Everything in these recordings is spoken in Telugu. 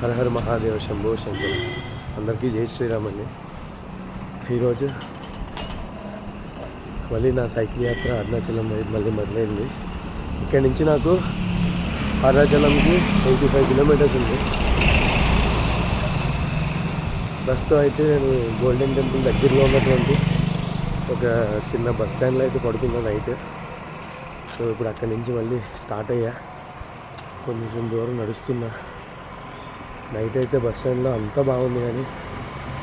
హర హర మహాదేవ శంభో శంకర. అందరికీ జై శ్రీరామ్ అండి ఈరోజు మళ్ళీ నా సైకిల్ యాత్ర అరుణాచలం మళ్ళీ మొదలైంది. ఇక్కడి నుంచి నాకు అరుణాచలంకి ఎయిటీ ఫైవ్ కిలోమీటర్స్ ఉంది. బస్తో అయితే నేను గోల్డెన్ టెంపుల్ దగ్గరలో ఉన్నటువంటి ఒక చిన్న బస్ స్టాండ్లో అయితే పడుకున్నా నైట్. సో ఇప్పుడు అక్కడి నుంచి మళ్ళీ స్టార్ట్ అయ్యా. కొంచెం దూరం నడుస్తున్నా. నైట్ అయితే బస్ స్టాండ్లో అంతా బాగుంది కానీ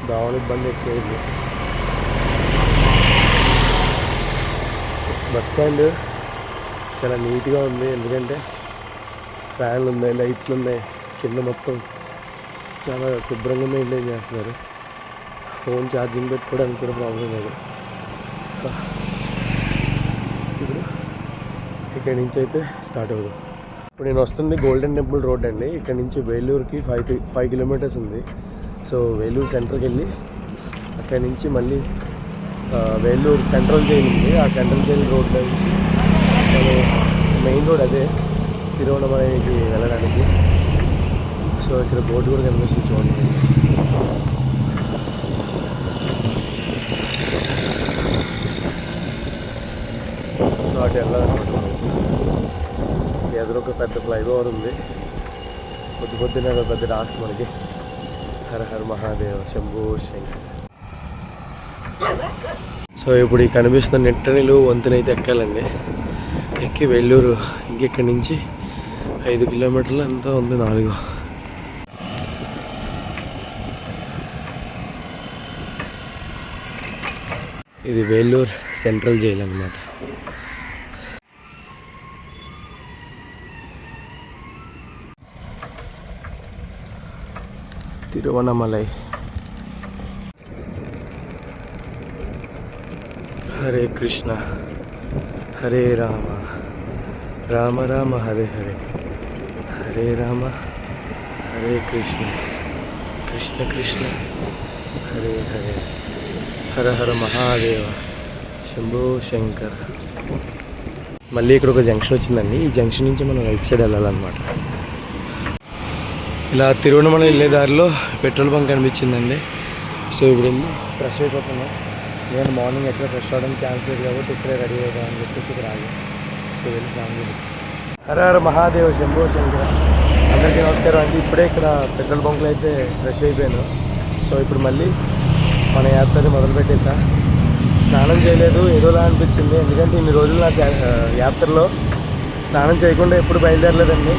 దోమల ఇబ్బంది ఎక్కువైంది బస్ స్టాండ్ చాలా నీట్గా ఉంది ఎందుకంటే ఫ్యాన్లు ఉన్నాయి లైట్లు ఉన్నాయి కింద మొత్తం చాలా శుభ్రంగా మెయింటైన్ చేస్తున్నారు. ఫోన్ ఛార్జింగ్ పెట్టుకోవడానికి కూడా ప్రాబ్లం లేదు. ఇప్పుడు ఇక్కడి నుంచి అయితే స్టార్ట్ అవుతుంది ఇప్పుడు నేను వస్తుంది గోల్డెన్ టెంపుల్ రోడ్ అండి. ఇక్కడ నుంచి వేలూరుకి ఫైవ్ ఫైవ్ కిలోమీటర్స్ ఉంది. సో వేలూరు సెంటర్కి వెళ్ళి అక్కడి నుంచి మళ్ళీ వేలూరు సెంట్రల్ జైలు ఉంది. ఆ సెంట్రల్ జైలు రోడ్లో నుంచి మెయిన్ రోడ్ అదే తిరువణమలకి వెళ్ళడానికి. సో ఇక్కడ బోర్డు కూడా కనిపిస్తుంది చూడండి. సో అటు వెళ్ళాలనుకుంటున్నాను ఎదురొక పెద్ద ఫ్లైఓవర్ ఉంది. పొద్దు పొద్దునే పెద్ద టాస్క్ మనకి. హర హర మహాదేవ శంభూ శంకర్ సో ఇప్పుడు ఈ కనిపిస్తున్న నెట్టనిలు వంతెనైతే ఎక్కాలండి. ఎక్కి వెల్లూరు ఇంకెక్కడి నుంచి? ఐదు కిలోమీటర్లు అంతా ఉంది నాలుగు. ఇది వేలూరు సెంట్రల్ జైలు అనమాట తిరువణమలై హరే కృష్ణ హరే రామ రామ రామ హరే హరే హరే రామ హరే కృష్ణ కృష్ణ కృష్ణ హరే హరే హర హర మహాదేవ శంభో శంకర మళ్ళీ ఇక్కడ ఒక జంక్షన్ వచ్చిందండి. ఈ జంక్షన్ నుంచి మనం రైట్ సైడ్ వెళ్ళాలన్నమాట. ఇలా తిరువణమల వెళ్ళే దారిలో పెట్రోల్ బంక్ కనిపించిందండి. సో ఇప్పుడు వెళ్ళి ఫ్రెష్ అయిపోతున్నాం. నేను మార్నింగ్ ఎక్కడ ఫ్రెష్ అవ్వడం క్యాన్సిల్ కాబట్టి ఇక్కడే రెడీ అవుతాం అని చెప్పేసి ఇక్కడ ఆగి. సో వెళ్ళి ఫ్యామిలీ హర హర మహాదేవ శంభో శంకర. అందరికీ నమస్కారం అండి. ఇప్పుడే ఇక్కడ పెట్రోల్ బంక్లో అయితే ఫ్రెష్ అయిపోయాను. సో ఇప్పుడు మళ్ళీ మన యాత్రని మొదలు పెట్టేసా. స్నానం చేయలేదు. ఏదోలా అనిపించింది. ఎందుకంటే ఇన్ని రోజులు నా యాత్రలో స్నానం చేయకుండా ఎప్పుడు బయలుదేరలేదండి.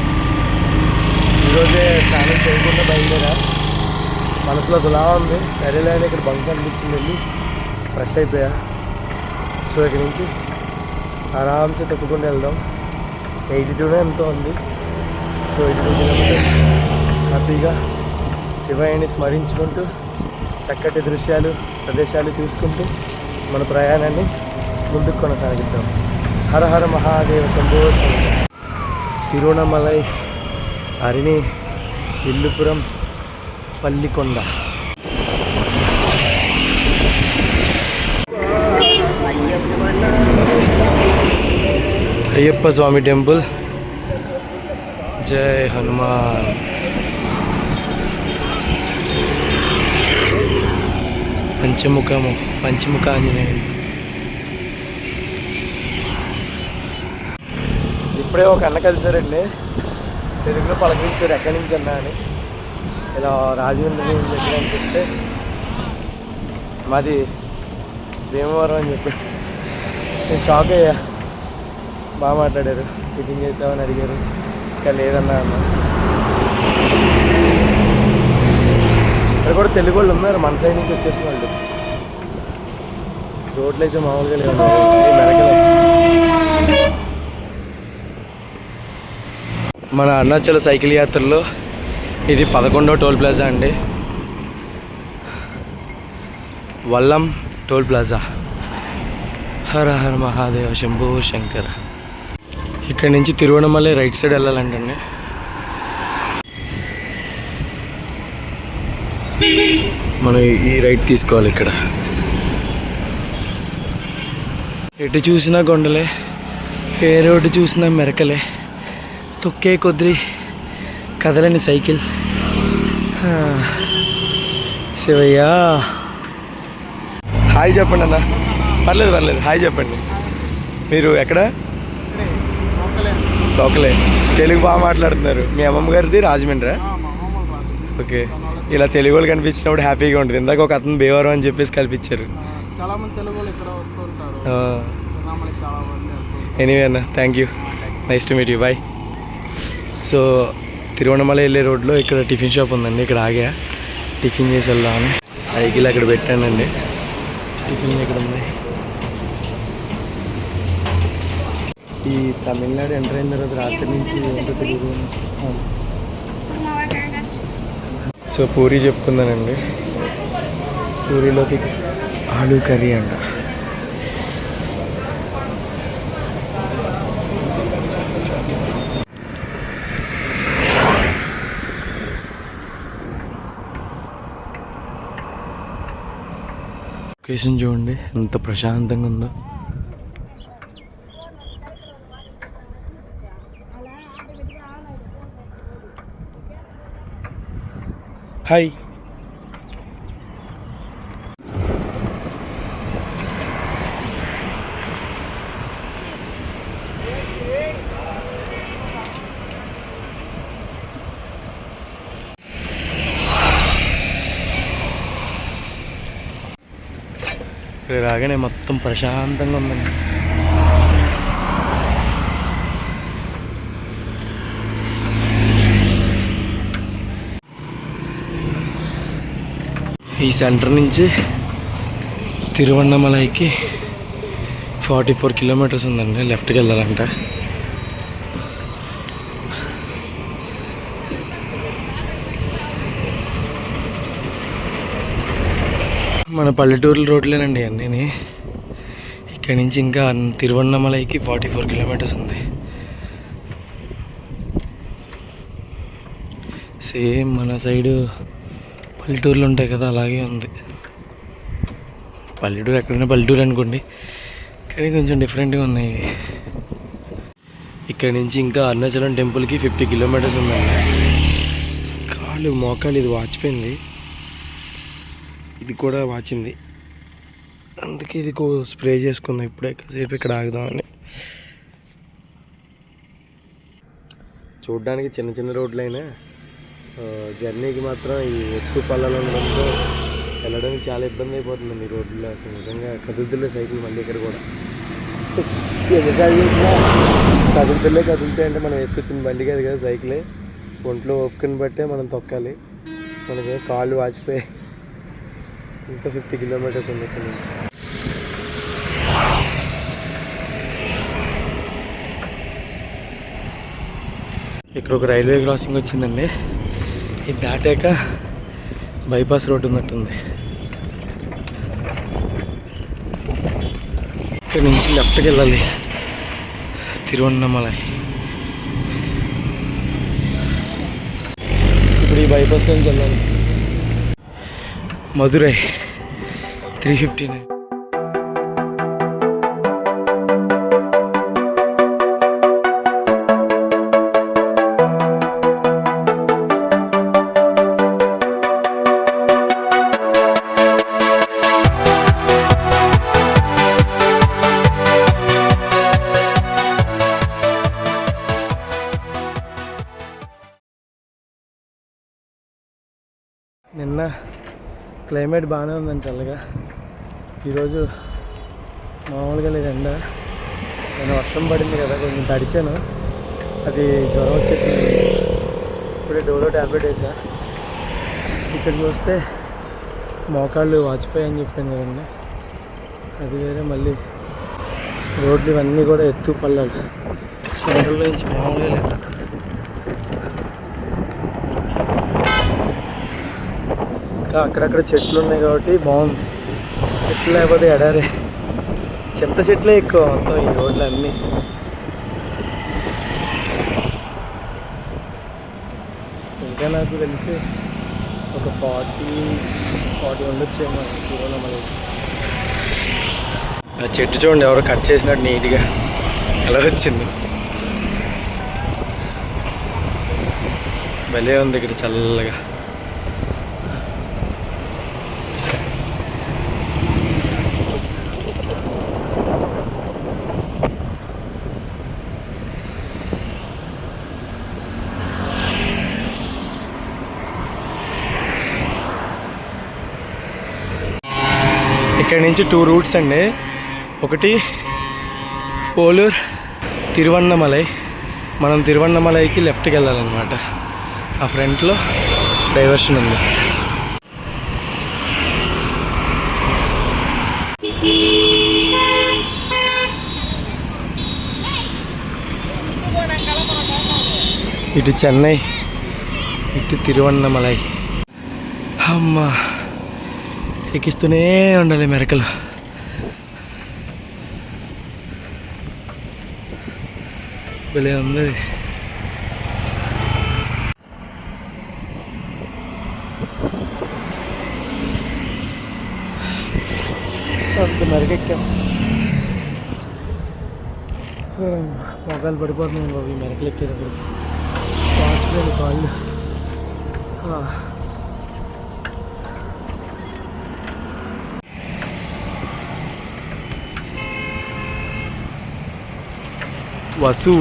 ఈరోజే స్నానం చేయకుండా బయలుదేరా. మనసులో దులా ఉంది. సరేలే అని ఇక్కడ బంక్ అనిపించింది వెళ్ళి ఫ్రెష్ అయిపోయా. సో ఇక్కడ నుంచి ఆరామ్సే తొక్కుకుండా వెళ్దాం. ఎయిటీ టూనే ఎంతో ఉంది. సో ఎయిటీ టూ కిలోమీటర్స్ హ్యాపీగా శివయ్యని స్మరించుకుంటూ చక్కటి దృశ్యాలు ప్రదేశాలు చూసుకుంటూ మన ప్రయాణాన్ని ముందుకు కొనసాగిద్దాం. హర హర మహాదేవ శంభో శంకర తిరువణమలై అరిణి ఇల్లుపురం పల్లికొండ. అయ్యప్ప స్వామి టెంపుల్. జై హనుమాన్. పంచముఖము పంచముఖ ఆంజనేయుడు ఇప్పుడే ఒక అన్న కలిసారండి. తెలుగులో పలకరించారు ఎక్కడి నుంచి అన్నా అని. ఇలా రాజమండ్రి దగ్గర అని చెప్తే మాది భీమవరం అని చెప్పి. నేను షాక్ అయ్యా. బాగా మాట్లాడారు. టిఫిన్ చేసామని అడిగారు. ఇంకా లేదన్నా అన్న. ఇక్కడ కూడా తెలుగు వాళ్ళు ఉన్నారు. మన సైడ్ నుంచి వచ్చేసిన వాళ్ళు. రోడ్లు అయితే మామూలుగా లేవు ఈ మెరకలే. మన అరుణాచల సైకిల్ యాత్రలో ఇది పదకొండో టోల్ ప్లాజా అండి. Vallam toll plaza. హర హర మహాదేవ శంభో శంకర. ఇక్కడ నుంచి తిరువణమలై రైట్ సైడ్ వెళ్ళాలంటండి మనం ఈ రైట్ తీసుకోవాలి ఇక్కడ. ఎటు చూసినా కొండలే ఏ రోడ్డు చూసినా మెరకలే. తొక్కే కొద్ది కదలని సైకిల్. శివయ్య. హాయ్ చెప్పండి అన్న. పర్లేదు పర్లేదు. హాయ్ చెప్పండి. మీరు ఎక్కడ? లోకలే తెలుగు బాగా మాట్లాడుతున్నారు. మీ అమ్మమ్మ గారిది రాజమండ్రి. ఓకే. ఇలా తెలుగు వాళ్ళు కనిపించినప్పుడు హ్యాపీగా ఉంటుంది. ఇందాక ఒక అతను బేవారం అని చెప్పేసి కల్పించారు. ఎనీవే అన్న thank you nice to meet you bye so Tiruvannamalai వెళ్ళే రోడ్లో ఇక్కడ టిఫిన్ షాప్ ఉందండి ఇక్కడ ఆగా. టిఫిన్ చేసి వెళ్దామని సైకిల్ అక్కడ పెట్టానండి. టిఫిన్ ఇక్కడ ఉంది? ఈ తమిళనాడు ఎంటర్ అయిన తర్వాత రాత్రి నుంచి సో పూరి చెప్పుకుందానండి. పూరీలోకి ఆలూ కర్రీ అంట. లొకేషన్ చూడండి. ఎంత ప్రశాంతంగా ఉందో. హాయ్ ఇక్కడ రాగానే మొత్తం ప్రశాంతంగా ఉందండి. ఈ సెంటర్ నుంచి తిరువన్నమలైకి ఫార్టీ ఫోర్ కిలోమీటర్స్ ఉందండి. లెఫ్ట్కి వెళ్ళాలంట. మన పల్లెటూరు రోడ్లేనండి అన్నీ ఇక్కడి నుంచి ఇంకా తిరువన్నమలైకి ఫార్టీ ఫోర్ కిలోమీటర్స్ ఉంది. సేమ్ మన సైడు పల్లెటూర్లు ఉంటాయి కదా అలాగే ఉంది. పల్లెటూరు ఎక్కడైనా పల్లెటూరు అనుకోండి కానీ కొంచెం డిఫరెంట్గా ఉన్నాయి. ఇవి. ఇక్కడి నుంచి ఇంకా అరుణాచలం టెంపుల్కి ఫిఫ్టీ కిలోమీటర్స్ ఉందండి. కాళ్ళు మోకాలు ఇది వాచిపోయింది. ఇది కూడా వాచింది. అందుకే ఇది స్ప్రే చేసుకుందాం ఇప్పుడే. కాసేపు ఇక్కడ ఆగుదామని. చూడ్డానికి చిన్న చిన్న రోడ్లైనా జర్నీకి మాత్రం ఈ ఎత్తు పళ్ళలో ఉండడంతో వెళ్ళడానికి చాలా ఇబ్బంది అయిపోతుందండి ఈ రోడ్లో అసలు నిజంగా కదులుతులే సైకిల్ మళ్ళీ ఇక్కడ కూడా. ఎన్నిసార్లు చేసినా కదులుతులే కదులుతాయి అంటే మనం వేసుకొచ్చిన బండి కాదు కదా సైకిలే. ఒంట్లో ఒప్పుకుని బట్టే మనం తొక్కాలి. మనకి కాళ్ళు వాచిపోయాయి. ఇంకా ఫిఫ్టీ కిలోమీటర్స్ ఉంది ఇక్కడ నుంచి. ఇక్కడ ఒక రైల్వే క్రాసింగ్ వచ్చిందండి. ఇది దాటాక బైపాస్ రోడ్ ఉన్నట్టుంది. ఇక్కడ నుంచి లెఫ్ట్కి వెళ్ళాలి. తిరువన్నమలై. ఇప్పుడు ఈ బైపాస్ నుంచి వెళ్ళాలి. మధురై త్రీ ఫిఫ్టీ నైన్ నిన్న క్లైమేట్ బాగానే ఉందండి చల్లగా. ఈరోజు మామూలుగా లేదు ఎండ. నేను వర్షం పడింది కదా కొంచెం తడిచాను. అది జ్వరం వచ్చేసింది. ఇప్పుడే డోలో ట్యాబ్లెట్ వేసా. ఇక్కడ చూస్తే మోకాళ్ళు వాచిపోయాయని చెప్పాను కదండి. అది వేరే మళ్ళీ రోడ్లు ఇవన్నీ కూడా ఎత్తు పల్లాలు. సెంటర్లో నుంచి మామూలుగా లేదు. ఇంకా అక్కడక్కడ చెట్లు ఉన్నాయి కాబట్టి బాగుంది. చెట్లు లేకపోతే ఎడారే. చింత చెట్లే ఎక్కువ మొత్తం ఈ రోడ్లు అన్నీ ఇంకా నాకు తెలిసి ఒక ఫార్టీ ఫార్టీ ఉండొచ్చేమో తిరువన్నమలై ఆ చెట్టు చూడండి ఎవరో కట్ చేసినట్టు నీట్గా ఎలా వచ్చింది. భలే ఉంది ఇక్కడ చల్లగా. ఇక్కడ నుంచి టూ రూట్స్ అండి. ఒకటి పోలూర్ తిరువన్నమలై. మనం తిరువన్నమలైకి లెఫ్ట్కి వెళ్ళాలన్నమాట. ఆ ఫ్రంట్లో డైవర్షన్ ఉంది. ఇటు చెన్నై ఇటు తిరువన్నమలై. అమ్మా. ఎక్కిస్తూనే ఉండాలి మెరకలు. భలే ఉంది అంత మెరకెక్కాం. మొగాలు పడిపోతున్నాం బాబు ఈ మెరకలు ఎక్కేటప్పుడు. వాసిపోయిన కాళ్ళు. వసు.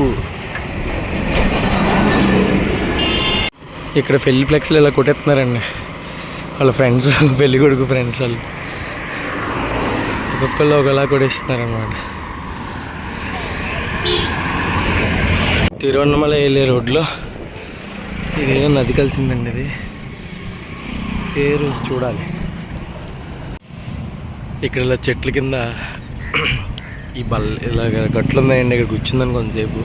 ఇక్కడ పెళ్ళి ఫ్లెక్స్లు ఇలా కొట్టేస్తున్నారండి. వాళ్ళ ఫ్రెండ్స్ పెళ్ళి కొడుకు ఫ్రెండ్స్ వాళ్ళు. ఒక్కొక్కళ్ళు ఒకలా కొట్టేస్తున్నారనమాట తిరువన్నమల వెళ్ళే రోడ్లో ఇదేదో నది కలిసిందండి ఇది. పేరు చూడాలి. ఇక్కడ ఇలా చెట్ల కింద ఈ బల్ ఇలాగ గట్లుందండి ఇక్కడ కూర్చుందని కొంతసేపు.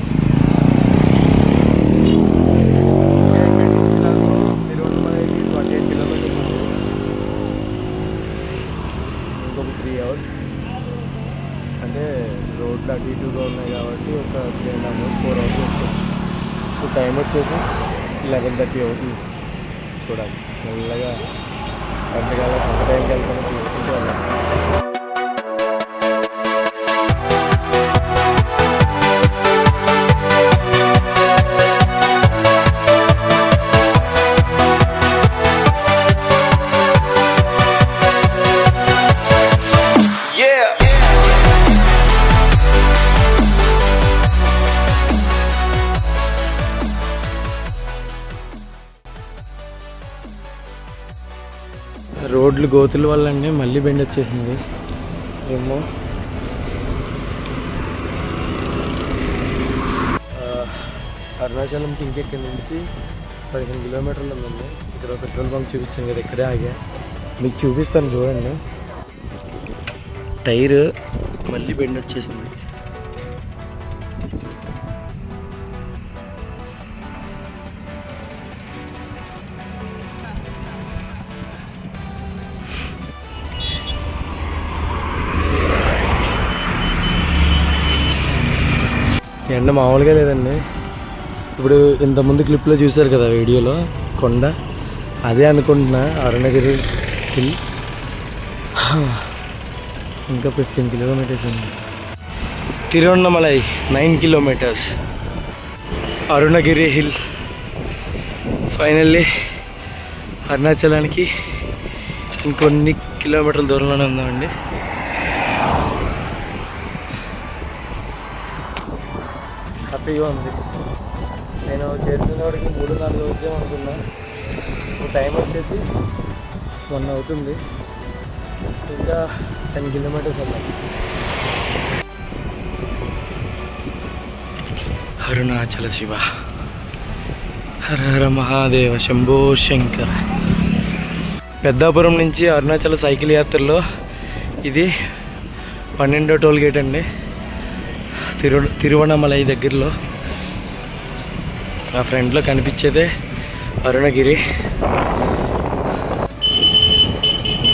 రోడ్లు గోతుల వల్ల అండి మళ్ళీ బెండ్ వచ్చేసింది. ఏమో. అరుణాచలంకి ఇంకెక్కడి నుంచి పదిహేను కిలోమీటర్లు ఉందండి. ఇక్కడ పెట్రోల్ బంక్ చూపించాను కదా ఇక్కడే ఆగా. మీకు చూపిస్తాను చూడండి. టైర్ మళ్ళీ బెండ్ వచ్చేసింది. ఎండ మామూలుగా లేదండి. ఇప్పుడు ఇంతకుముందు క్లిప్లో చూశారు కదా వీడియోలో కొండ. అదే అనుకుంటున్నా అరుణగిరి హిల్. ఇంకా ఫిఫ్టీన్ కిలోమీటర్స్ ఉంది. Tiruvannamalai nine kilometres. Arunagiri hill. Finally అరుణాచలానికి ఇంకొన్ని కిలోమీటర్ల దూరంలోనే ఉందామండి. హ్యాపీగా ఉంది. నేను చేరుకున్న వాడికి మూడు నాలుగు వచ్చాం అనుకున్నా. టైం వచ్చేసి వన్ అవుతుంది. ఇంకా టెన్ కిలోమీటర్స్ వెళ్ళాలి అరుణాచల శివ. హర హర మహాదేవ శంభో శంకర్. పెద్దాపురం నుంచి అరుణాచల సైకిల్ యాత్రలో ఇది పన్నెండో టోల్ గేట్ అండి. తిరు తిరువణమలై దగ్గరలో ఆ ఫ్రంట్లో కనిపించేదే అరుణగిరి.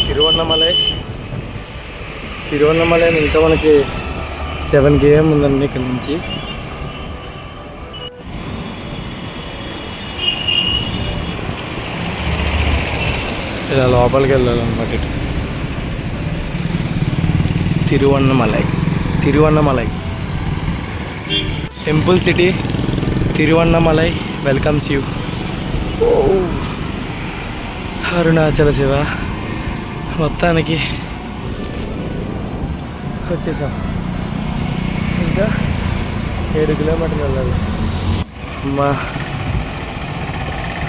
తిరువన్నమలై తిరువన్నమలై ఇంకా మనకి సెవెన్ కేఎం ఉందండి ఇక్కడ నుంచి. ఇలా లోపలికి వెళ్ళాలన్నమాట ఇటు. Tiruvannamalai Tiruvannamalai temple city Tiruvannamalai welcomes you. Arunachala Shiva. మొత్తానికి వచ్చేసాం. ఇంకా ఏడు కిలోమీటర్లు వెళ్ళాలి. అమ్మా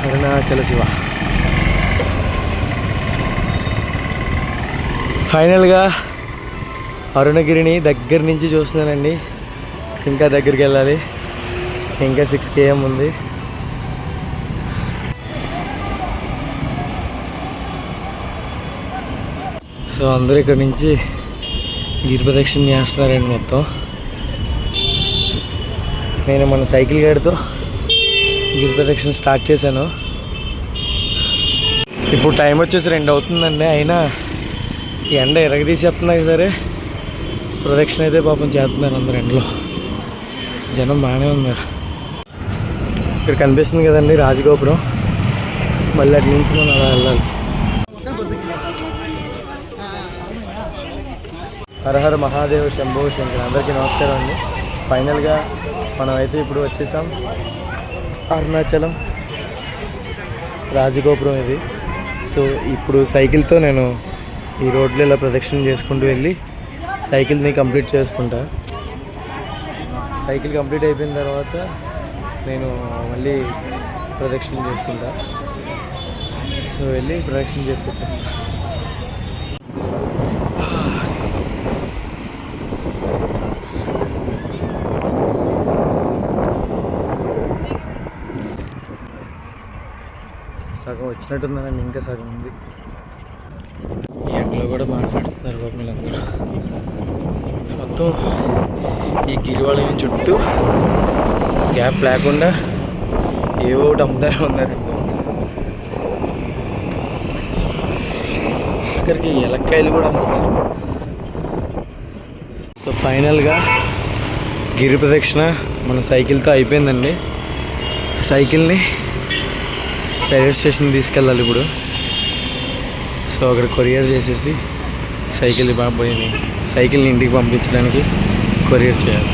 అరుణాచల శివ. ఫైనల్గా అరుణగిరిని దగ్గర నుంచి చూస్తున్నానండి. ఇంకా దగ్గరికి వెళ్ళాలి. ఇంకా సిక్స్ కేఎం ఉంది. సో అందరూ ఇక్కడ నుంచి గిరి ప్రదక్షిణ చేస్తున్నారండి మొత్తం. నేను మన సైకిల్ గడితో గిరి ప్రదక్షిణ స్టార్ట్ చేశాను. ఇప్పుడు టైం వచ్చేసి రెండు అవుతుందండి. అయినా ఈ ఎండ ఎరగదీసేస్తున్నాయి సరే. ప్రదక్షిణ అయితే పాపం చేస్తున్నారు అందరు ఎండలో. జనం బాగానే ఉన్నారు. ఇక్కడ కనిపిస్తుంది కదండి రాజగోపురం. మళ్ళీ అటు నుంచి మనం అలా వెళ్ళాలి. హరహర మహాదేవ శంభో శంకర్. అందరికీ నమస్కారం అండి. ఫైనల్గా మనమైతే ఇప్పుడు వచ్చేసాం అరుణాచలం రాజగోపురం ఇది. సో ఇప్పుడు సైకిల్తో నేను ఈ రోడ్లు ఇలా ప్రదక్షిణ చేసుకుంటూ వెళ్ళి సైకిల్ని కంప్లీట్ చేసుకుంటా. సైకిల్ కంప్లీట్ అయిపోయిన తర్వాత నేను మళ్ళీ ప్రదక్షిణ చేసుకుంటా. సో వెళ్ళి ప్రదక్షిణ చేసుకొచ్చేస్తాను సగం వచ్చినట్టుందని ఇంకా సగం ఉంది. కూడా మాట్లాడుతున్నారు బాబు వీళ్ళందరూ మొత్తం ఈ గిరివాలయం చుట్టూ గ్యాప్ లేకుండా ఏవో ఒకటి అమ్ముతానే ఉన్నారు. అక్కడికి ఎలక్కాయలు కూడా అమ్ముతున్నారు. సో ఫైనల్గా గిరి ప్రదక్షిణ మన సైకిల్తో అయిపోయిందండి. సైకిల్ని రైల్వే స్టేషన్ తీసుకెళ్ళాలి ఇప్పుడు. సో అక్కడ కొరియర్ చేసేసి సైకిల్ పోయింది సైకిల్ని ఇంటికి పంపించడానికి కొరియర్ చేయాలి.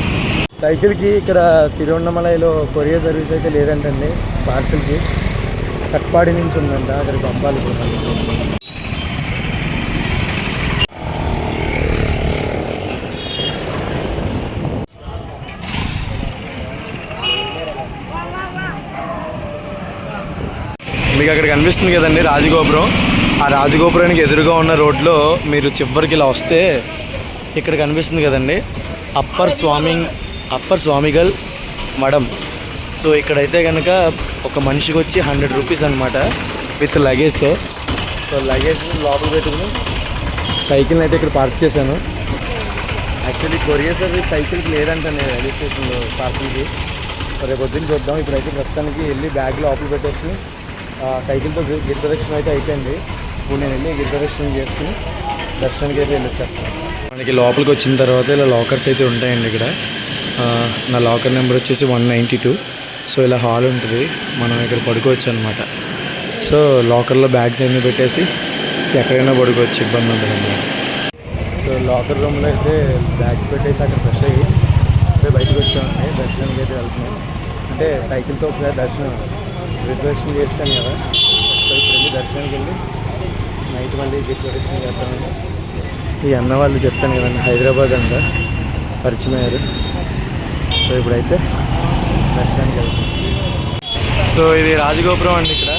సైకిల్కి ఇక్కడ తిరువన్నమలైలో కొరియర్ సర్వీస్ అయితే లేదంటండి పార్సిల్కి. కట్పాడి నుంచి ఉందంట అక్కడికి పంపాలి. మీకు అక్కడ కనిపిస్తుంది కదండి రాజగోపురం. ఆ రాజగోపురానికి ఎదురుగా ఉన్న రోడ్లో మీరు చివరికి ఇలా వస్తే ఇక్కడ కనిపిస్తుంది కదండి. అప్పర్ స్వామి అప్పర్ స్వామిగల్ మడం. సో ఇక్కడైతే కనుక ఒక మనిషికి వచ్చి హండ్రెడ్ రూపీస్ అనమాట విత్ లగేజ్తో. సో లగేజ్ లోపల పెట్టుకుని సైకిల్ని అయితే ఇక్కడ పార్క్ చేశాను. యాక్చువల్లీ కొరియర్ సర్వీస్ సైకిల్కి లేదంట నేను రైల్వే స్టేషన్లో పార్కింగ్కి. రేపు పొద్దున్న చూద్దాం. ఇప్పుడైతే ప్రస్తుతానికి వెళ్ళి బ్యాగ్ లోపల పెట్టేసి ఆ, సైకిల్తో గిరి ప్రదక్షిణ అయితే అయిపోయింది. ఇప్పుడు నేను వెళ్ళి ప్రదక్షిణ చేసుకుని దర్శనానికి అయితే వెళ్ళి వచ్చేస్తాను మనకి లోపలికి వచ్చిన తర్వాత ఇలా లాకర్స్ అయితే ఉంటాయండి ఇక్కడ. నా లాకర్ నెంబర్ వచ్చేసి వన్ నైంటీ టూ. సో ఇలా హాల్ ఉంటుంది. మనం ఇక్కడ పడుకోవచ్చు అనమాట సో లాకర్లో బ్యాగ్స్ అన్నీ పెట్టేసి ఎక్కడైనా పడుకోవచ్చు ఇబ్బంది ఉంటుంది అన్నమాట. సో లాకర్ రూమ్లో అయితే బ్యాగ్స్ పెట్టేసి అక్కడ ఫ్రెష్ అయ్యి అంటే బయటకు వచ్చామండి దర్శనానికి అయితే వెళ్తున్నాం. అంటే సైకిల్తో ఒకసారి దర్శనం రిజర్వేషన్ చేస్తాను కదా. సో ఇప్పుడు వెళ్ళి దర్శనానికి వెళ్ళి నైట్ మళ్ళీ రిజర్వేషన్ చేస్తామండి ఈ అన్న వాళ్ళు చెప్తాను కదండి హైదరాబాద్ అంట పరిచయం అయ్యారు సో ఇప్పుడైతే దర్శనానికి వెళ్తాం. సో ఇది రాజగోపురం అండి ఇక్కడ.